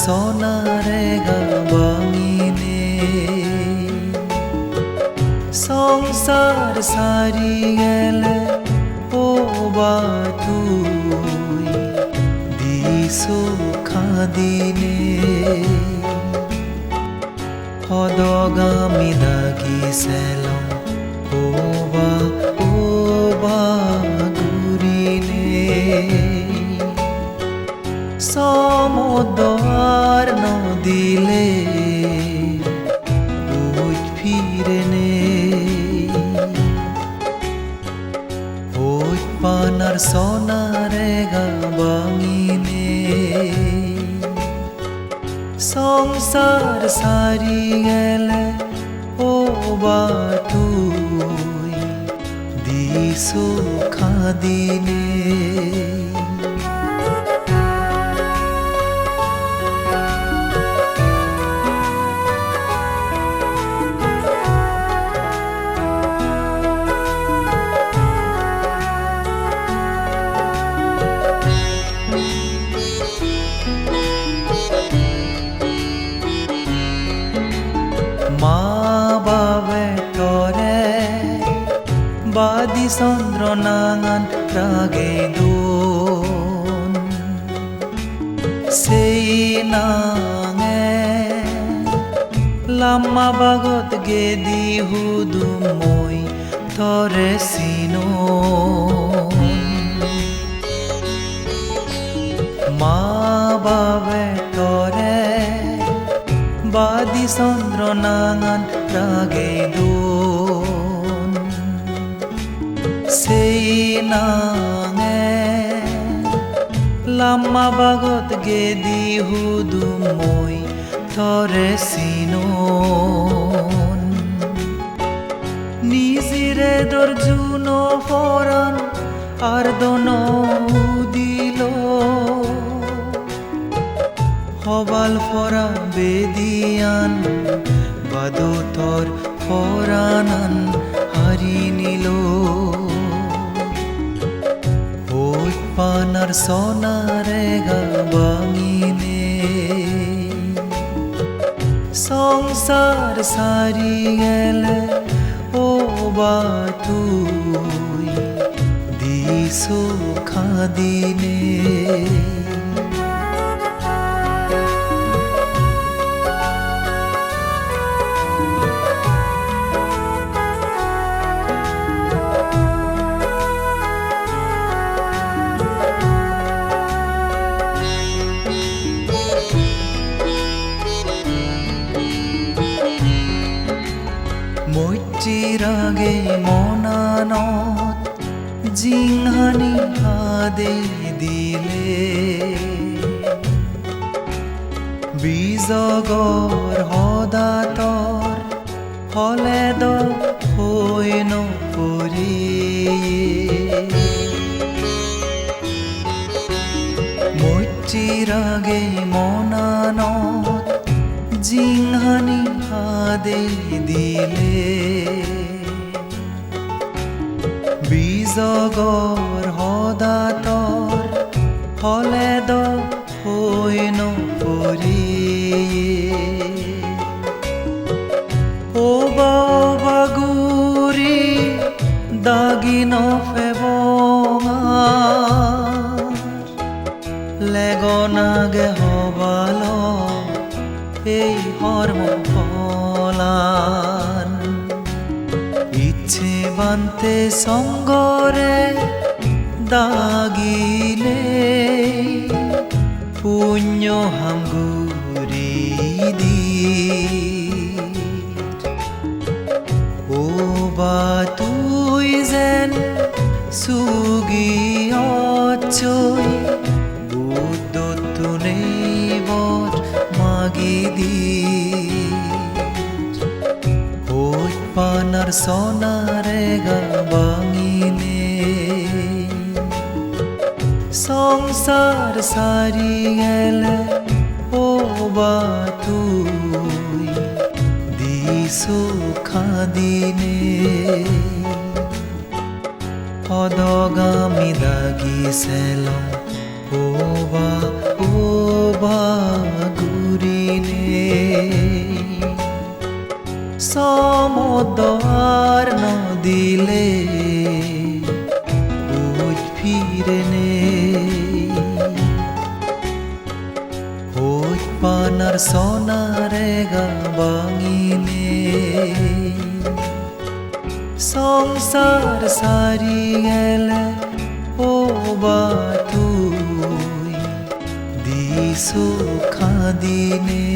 সোনারে গাবাঙিনে সংসার সারি গেলে, ও বা তুই দিছো খাদিনে হদগামী দাগি সেলম, ও বা সমুদ্র নদিলে ওই ফিরে নে। ওই পানার সোনারে গাবাঙিনে সংসার সারি গেলে ও বা তুই দিছো খাদিনে। বাদি চন্দ্র নাঙান রাগে দোন। সেই নাঙে লাম্মা বাগত গেদি হুদু মই তরে সিনো। মা বাবে তরে বাদি রাগে দোন সেই নাঙে। লাম্মা বাগত গেদি হুদু মই তরে সিনোন। নিজেরে দর্জুন ফরান আর দন দিল হবাল ফরা বেদিয়ান বাদতর ফরানান। পানার সোনারে গাঙিনে সংসার সারি গেলে ও বা তুই দিছো খাদিনে। মৈত্রীরাগে মনানত জিংহানি হাদে দিলে। বীজগর হদাতর হলে দ হইন পরি মৈত্রীরাগে মনানত জিংহানি ফাঁদে দিলে। বীজগর হদাতর হলে বানতে সঙ্গরে দাগিলে পুণ্য হামগুরি দি ও বা তুই যেন সুগি অচই বুদ্ধ তুনে বর মাগি দি পানার সোনারে গা বাঙিনে সংসার সারি গেল, ও বা তুই দিশু খাদিনে অদগামি দাগি সেলম ও বা ও বা গুরিনে। সমদর নদিলে বুঝ ফিরে নে হই পানার সোনারে গাবাঙিনে সংসার সারি গেলে ও বা তুই দিশু খাদিনে।